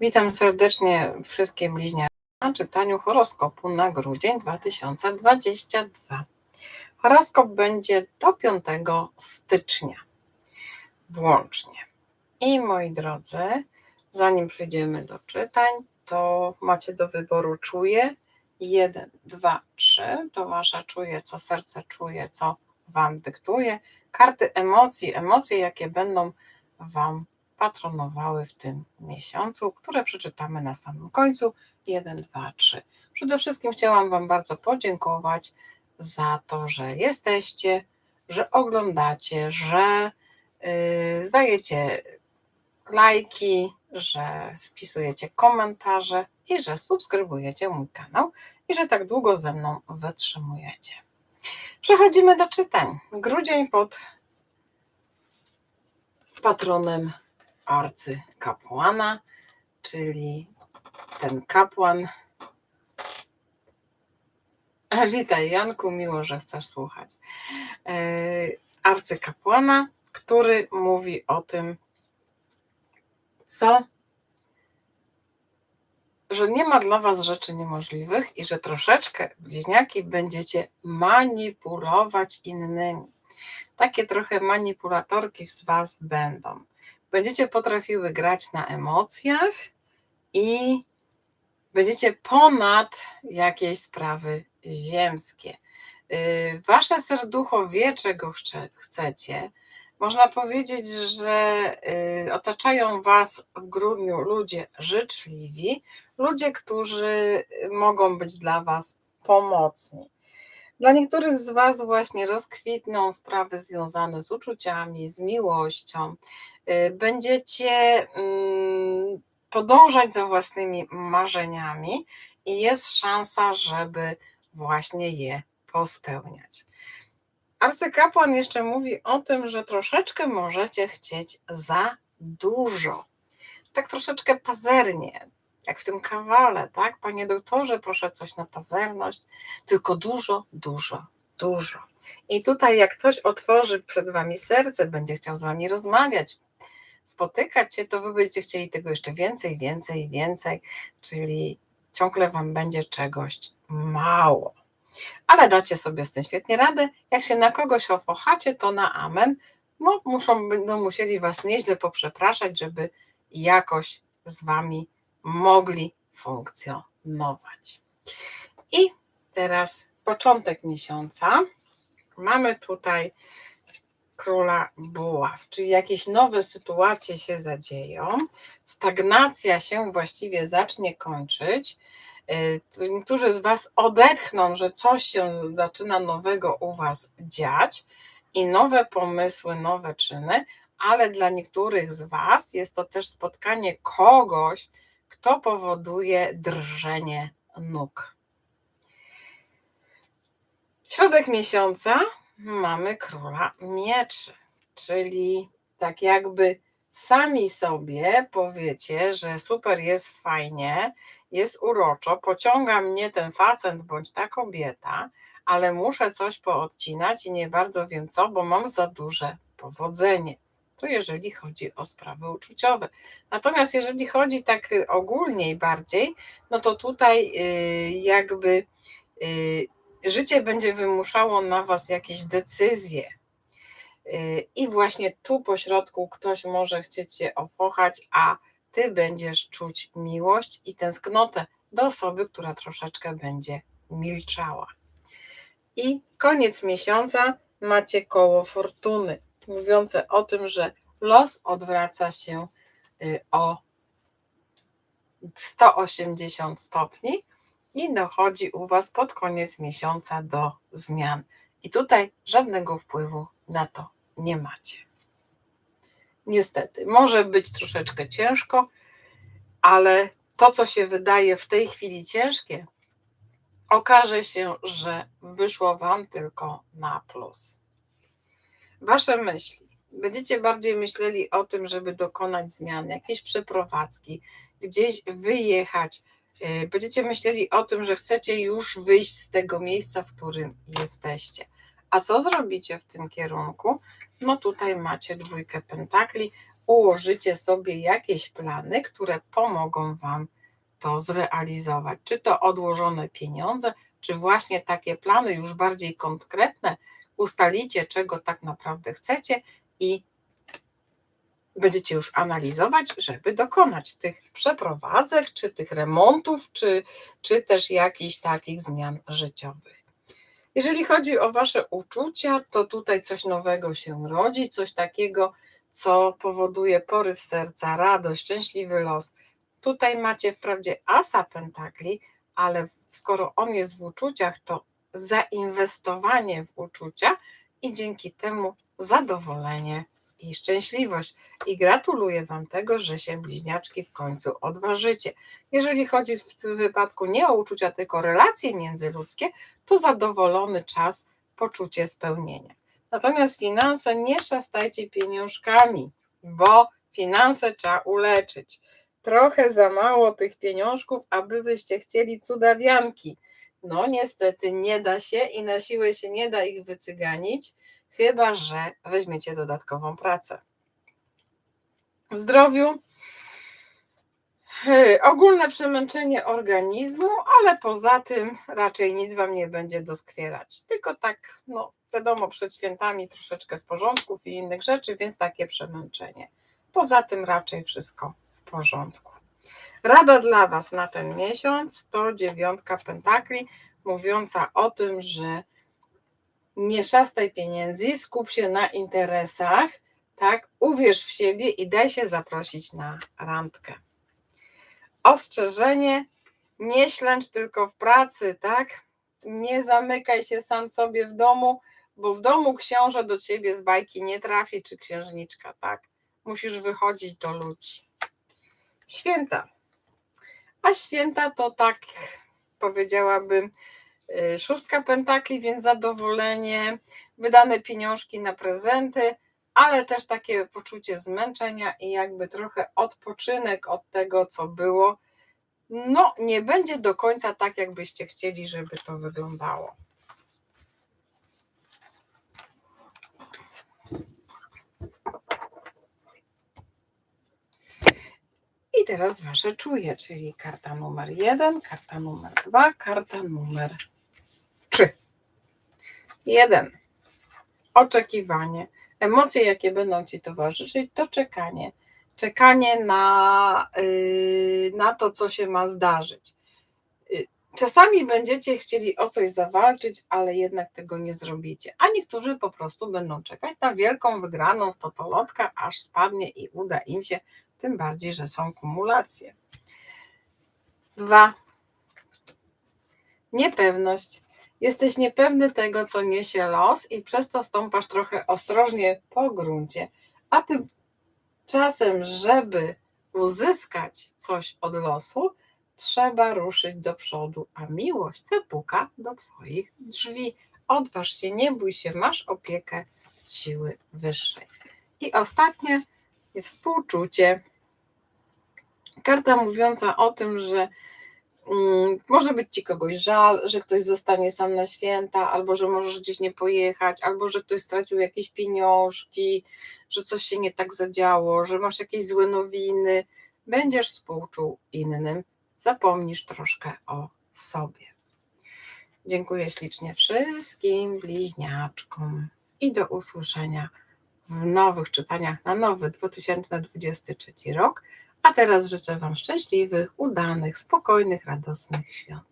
Witam serdecznie wszystkie bliźniaki na czytaniu horoskopu na grudzień 2022. Horoskop będzie do 5 stycznia włącznie. I moi drodzy, zanim przejdziemy do czytań, to macie do wyboru czuje 1, 2, 3. To wasza czuje, co serce czuje, co wam dyktuje. Karty emocji, emocje, jakie będą wam patronowały w tym miesiącu, które przeczytamy na samym końcu. 1, 2, 3. Przede wszystkim chciałam Wam bardzo podziękować za to, że jesteście, że oglądacie, że yy, dajecie lajki, że wpisujecie komentarze i że subskrybujecie mój kanał i że tak długo ze mną wytrzymujecie. Przechodzimy do czytań. Grudzień pod patronem arcykapłana, czyli ten kapłan. A, Witaj Janku, miło, że chcesz słuchać. E, Arcykapłana, który mówi o tym, co, że nie ma dla was rzeczy niemożliwych i że troszeczkę bliźniaki będziecie manipulować innymi. Takie trochę manipulatorki z was będą będziecie potrafiły grać na emocjach i będziecie ponad jakieś sprawy ziemskie. Y, wasze serducho wie, czego chcecie. Można powiedzieć, że y, otaczają Was w grudniu ludzie życzliwi, ludzie, którzy mogą być dla Was pomocni. Dla niektórych z Was właśnie rozkwitną sprawy związane z uczuciami, z miłością. Y, będziecie mm, podążać za własnymi marzeniami i jest szansa, żeby właśnie je pospełniać. Arcykapłan jeszcze mówi o tym, że troszeczkę możecie chcieć za dużo. Tak troszeczkę pazernie, jak w tym kawale, tak? Panie doktorze, proszę coś na pazerność, tylko dużo, dużo, dużo. I tutaj, jak ktoś otworzy przed wami serce, będzie chciał z wami rozmawiać, spotykać się, to wy będziecie chcieli tego jeszcze więcej, więcej, więcej, czyli ciągle wam będzie czegoś mało. Ale dacie sobie z tym świetnie radę. Jak się na kogoś ofochacie, to na amen. No, muszą, będą musieli was nieźle poprzepraszać, żeby jakoś z wami mogli funkcjonować. I teraz początek miesiąca. Mamy tutaj króla buław, czyli jakieś nowe sytuacje się zadzieją, stagnacja się właściwie zacznie kończyć. Y, niektórzy z Was odetchną, że coś się zaczyna nowego u Was dziać i nowe pomysły, nowe czyny, ale dla niektórych z Was jest to też spotkanie kogoś, kto powoduje drżenie nóg. Środek miesiąca mamy króla mieczy, czyli tak jakby sami sobie powiecie, że super jest fajnie, jest uroczo, pociąga mnie ten facet bądź ta kobieta, ale muszę coś poodcinać i nie bardzo wiem co, bo mam za duże powodzenie. To jeżeli chodzi o sprawy uczuciowe. Natomiast jeżeli chodzi tak ogólniej bardziej, no to tutaj y, jakby y, życie będzie wymuszało na Was jakieś decyzje. Y, I właśnie tu po środku ktoś może chcieć się ofochać, a Ty będziesz czuć miłość i tęsknotę do osoby, która troszeczkę będzie milczała. I koniec miesiąca macie koło fortuny, mówiące o tym, że los odwraca się y, o 180 stopni i dochodzi u Was pod koniec miesiąca do zmian. I tutaj żadnego wpływu na to nie macie. Niestety, może być troszeczkę ciężko, ale to, co się wydaje w tej chwili ciężkie, okaże się, że wyszło Wam tylko na plus. Wasze myśli. Będziecie bardziej myśleli o tym, żeby dokonać zmian, jakieś przeprowadzki, gdzieś wyjechać, Y, będziecie myśleli o tym, że chcecie już wyjść z tego miejsca, w którym jesteście. A co zrobicie w tym kierunku? No tutaj macie dwójkę pentakli. ułożycie sobie jakieś plany, które pomogą Wam to zrealizować. Czy to odłożone pieniądze, czy właśnie takie plany już bardziej konkretne, ustalicie, czego tak naprawdę chcecie i będziecie już analizować, żeby dokonać tych przeprowadzek, czy tych remontów, czy, czy też jakichś takich zmian życiowych. Jeżeli chodzi o Wasze uczucia, to tutaj coś nowego się rodzi, coś takiego, co powoduje poryw serca, radość, szczęśliwy los. Tutaj macie wprawdzie asa pentakli, ale skoro on jest w uczuciach, to zainwestowanie w uczucia i dzięki temu zadowolenie i szczęśliwość. I gratuluję Wam tego, że się bliźniaczki w końcu odważycie. Jeżeli chodzi w tym wypadku nie o uczucia, tylko relacje międzyludzkie, to zadowolony czas, poczucie spełnienia. Natomiast finanse nie szastajcie pieniążkami, bo finanse trzeba uleczyć. Trochę za mało tych pieniążków, aby byście chcieli cudawianki. No niestety nie da się i na siłę się nie da ich wycyganić, chyba że weźmiecie dodatkową pracę. W zdrowiu yy, ogólne przemęczenie organizmu, ale poza tym raczej nic Wam nie będzie doskwierać. Tylko tak, no wiadomo, przed świętami troszeczkę z porządków i innych rzeczy, więc takie przemęczenie. Poza tym raczej wszystko w porządku. Rada dla Was na ten miesiąc to dziewiątka pentakli, mówiąca o tym, że nie szastaj pieniędzy, skup się na interesach, tak? Uwierz w siebie i daj się zaprosić na randkę. Ostrzeżenie, nie ślęcz tylko w pracy, tak? Nie zamykaj się sam sobie w domu, bo w domu książę do ciebie z bajki nie trafi, czy księżniczka, tak? Musisz wychodzić do ludzi. Święta. A święta to tak, powiedziałabym, y, szóstka pentakli, więc zadowolenie, wydane pieniążki na prezenty, ale też takie poczucie zmęczenia i jakby trochę odpoczynek od tego, co było. No, nie będzie do końca tak, jakbyście chcieli, żeby to wyglądało. I teraz Wasze czuje, czyli karta numer jeden, karta numer dwa, karta numer trzy. Jeden. Oczekiwanie. Emocje, jakie będą Ci towarzyszyć, to czekanie. Czekanie na, yy, na to, co się ma zdarzyć. Yy, Czasami będziecie chcieli o coś zawalczyć, ale jednak tego nie zrobicie. A niektórzy po prostu będą czekać na wielką wygraną w totolotka, aż spadnie i uda im się tym bardziej, że są kumulacje. Dwa. Niepewność. Jesteś niepewny tego, co niesie los, i przez to stąpasz trochę ostrożnie po gruncie. A tymczasem, żeby uzyskać coś od losu, trzeba ruszyć do przodu, a miłość zapuka do Twoich drzwi. Odważ się, nie bój się, masz opiekę siły wyższej. I ostatnie, współczucie. Karta mówiąca o tym, że mm, może być ci kogoś żal, że ktoś zostanie sam na święta, albo że możesz gdzieś nie pojechać, albo że ktoś stracił jakieś pieniążki, że coś się nie tak zadziało, że masz jakieś złe nowiny. Będziesz współczuł innym, zapomnisz troszkę o sobie. Dziękuję ślicznie wszystkim bliźniaczkom i do usłyszenia w nowych czytaniach na nowy 2023 rok. A teraz życzę Wam szczęśliwych, udanych, spokojnych, radosnych świąt.